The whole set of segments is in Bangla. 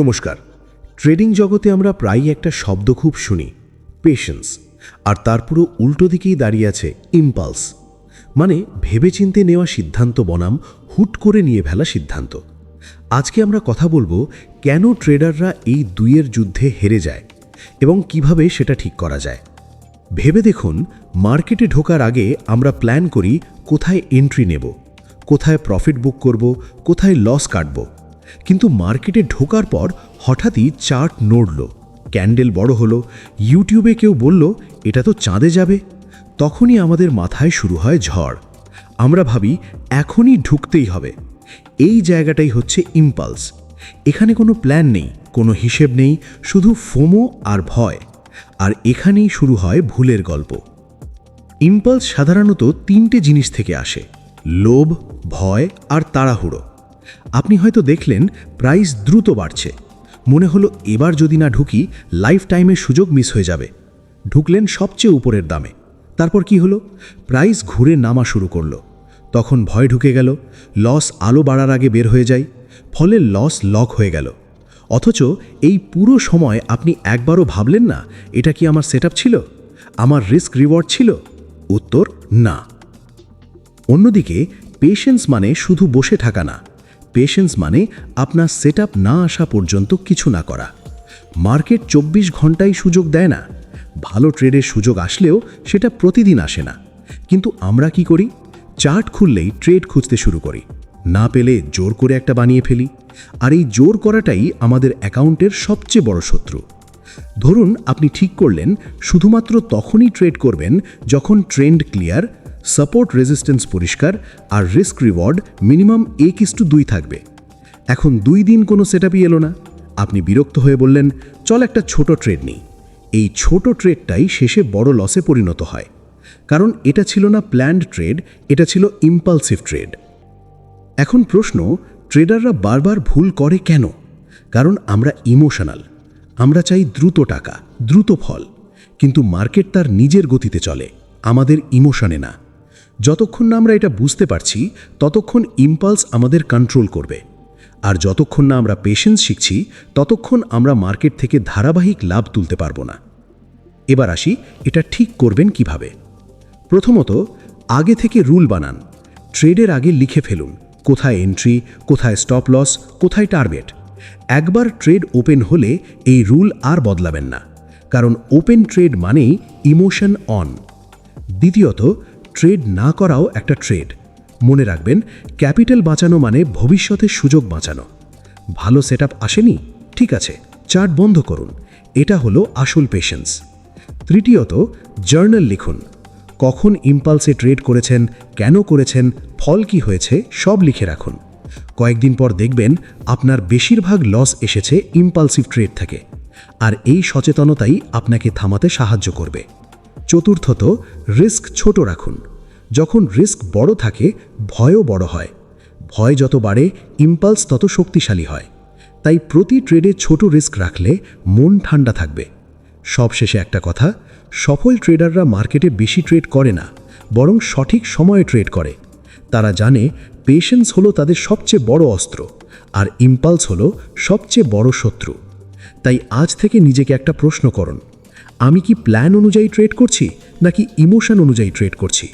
নমস্কার। ট্রেডিং জগতে আমরা প্রায়ই একটা শব্দ খুব শুনি পেশেন্স আর তার পুরো উল্টো দিকেই দাঁড়িয়ে আছে ইম্পালস মানে ভেবেচিন্তে নেওয়া সিদ্ধান্ত বনাম, হুট করে নিয়ে ফেলা সিদ্ধান্ত। আজকে আমরা কথা বলব কেন ট্রেডাররা এই দুইয়ের যুদ্ধে হেরে যায় এবং কীভাবে সেটা ঠিক করা যায়। ভেবে দেখুন, মার্কেটে ঢোকার আগে আমরা প্ল্যান করি কোথায় এন্ট্রি নেব, কোথায় প্রফিট বুক করব, কোথায় লস কাটব। কিন্তু মার্কেটে ঢোকার পর হঠাৎই চার্ট নড়ল। ক্যান্ডেল বড় হলো। ইউটিউবে কেউ বলল, এটা তো চাঁদে যাবে। তখনই আমাদের মাথায় শুরু হয় ঝড়। আমরা ভাবি, এখনই ঢুকতেই হবে। এই জায়গাটাই হচ্ছে ইম্পালস। এখানে কোনো প্ল্যান নেই, কোনো হিসেব নেই, শুধু ফোমো আর ভয়। আর এখানেই শুরু হয় ভুলের গল্প। ইম্পালস সাধারণত তিনটে জিনিস থেকে আসে, লোভ, ভয় আর তাড়াহুড়ো। আপনি হয়তো দেখলেন প্রাইস দ্রুত বাড়ছে। মনে হলো এবার যদি না ঢুকি লাইফ টাইমের সুযোগ মিস হয়ে যাবে। ঢুকলেন সবচেয়ে উপরের দামে। তারপর কি হলো? প্রাইস ঘুরে নামা শুরু করল। তখন ভয় ঢুকে গেল, লস আলো বাড়ার আগে বের হয়ে যায় ফলে লস লক হয়ে গেল। অথচ এই পুরো সময় আপনি একবারও ভাবলেন না, এটা কি আমার সেট ছিল? আমার রিস্ক রিওয়ার্ড ছিল? উত্তর, না। অন্যদিকে, পেশেন্স মানে শুধু বসে থাকা না। পেশেন্স মানে আপনার সেট না আসা পর্যন্ত কিছু না করা। মার্কেট চব্বিশ ঘন্টাই সুযোগ দেয় না। ভালো ট্রেডের সুযোগ আসলেও সেটা প্রতিদিন আসে না। কিন্তু আমরা কি করি? চার্ট খুললেই ট্রেড খুঁজতে শুরু করি। না পেলে জোর করে একটা বানিয়ে ফেলি। আর এই জোর করাটাই আমাদের অ্যাকাউন্টের সবচেয়ে বড় শত্রু। ধরুন, আপনি ঠিক করলেন, শুধুমাত্র তখনই ট্রেড করবেন যখন ট্রেন্ড ক্লিয়ার সাপোর্ট রেজিস্ট্যান্স পরিষ্কার আর রিস্ক রিওয়ার্ড মিনিমাম এক ইস্টু দুই থাকবে। এখন দুই দিন কোনো সেট এলো না। আপনি বিরক্ত হয়ে বললেন, চল একটা ছোট ট্রেড নিই। এই ছোট ট্রেডটাই শেষে বড় লসে পরিণত হয়। কারণ এটা ছিল না প্ল্যান্ড ট্রেড এটা ছিল ইম্পালসিভ ট্রেড এখন প্রশ্ন ট্রেডাররা বারবার ভুল করে কেন? কারণ আমরা ইমোশনাল আমরা চাই দ্রুত টাকা, দ্রুত ফল। কিন্তু মার্কেট তার নিজের গতিতে চলে, আমাদের ইমোশনে না। যতক্ষণ না আমরা এটা বুঝতে পারছি, ততক্ষণ ইম্পালস আমাদের কন্ট্রোল করবে। আর যতক্ষণ না আমরা পেশেন্স শিখছি, ততক্ষণ আমরা মার্কেট থেকে ধারাবাহিক লাভ তুলতে পারব না। এবার আসি, এটা ঠিক করবেন কীভাবে? প্রথমত, আগে থেকে রুল বানান। ট্রেডের আগে লিখে ফেলুন, কোথায় এন্ট্রি কোথায় স্টপ লস কোথায় টার্গেট একবার ট্রেড ওপেন হলে এই রুল আর বদলাবেন না। কারণ ওপেন ট্রেড মানেই ইমোশন অন দ্বিতীয়ত ট্রেড না করাও একটা ট্রেড। মনে রাখবেন, ক্যাপিটাল বাঁচানো মানে ভবিষ্যতের সুযোগ বাঁচানো। ভালো সেট আসেনি? ঠিক আছে, চার্ট বন্ধ করুন। এটা হলো আসল পেশেন্স। তৃতীয়ত, জার্নাল লিখুন। কখন ইম্পালসে ট্রেড করেছেন, কেন করেছেন, ফল কি হয়েছে, সব লিখে রাখুন। কয়েকদিন পর দেখবেন, আপনার বেশিরভাগ লস এসেছে ইম্পালসিভ ট্রেড থেকে। আর এই সচেতনতাই আপনাকে থামাতে সাহায্য করবে। চতুর্থত রিস্ক ছোট রাখুন। যখন রিস্ক বড় থাকে, ভয়ও বড় হয়। ভয় যত বাড়ে, ইম্পালস তত শক্তিশালী হয়। তাই প্রতি ট্রেডে ছোট রিস্ক রাখলে মন ঠান্ডা থাকবে। সবশেষে একটা কথা, সফল ট্রেডাররা মার্কেটে বেশি ট্রেড করে না, বরং সঠিক সময়ে ট্রেড করে। তারা জানে পেশেন্স হলো তাদের সবচেয়ে বড় অস্ত্র, আর ইম্পালস হলো সবচেয়ে বড় শত্রু। তাই আজ থেকে নিজেকে একটা প্রশ্ন করুন আমি কি প্ল্যান অনুযায়ী ট্রেড করছি নাকি ইমোশন অনুযায়ী ট্রেড করছি?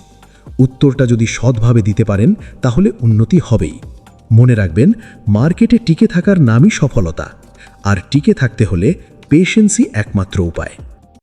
উত্তরটা যদি সৎভাবে দিতে পারেন, তাহলে উন্নতি হবেই। মনে রাখবেন মার্কেটে টিকে থাকার নামই সফলতা। আর টিকে থাকতে হলে পেশেন্সই একমাত্র উপায়।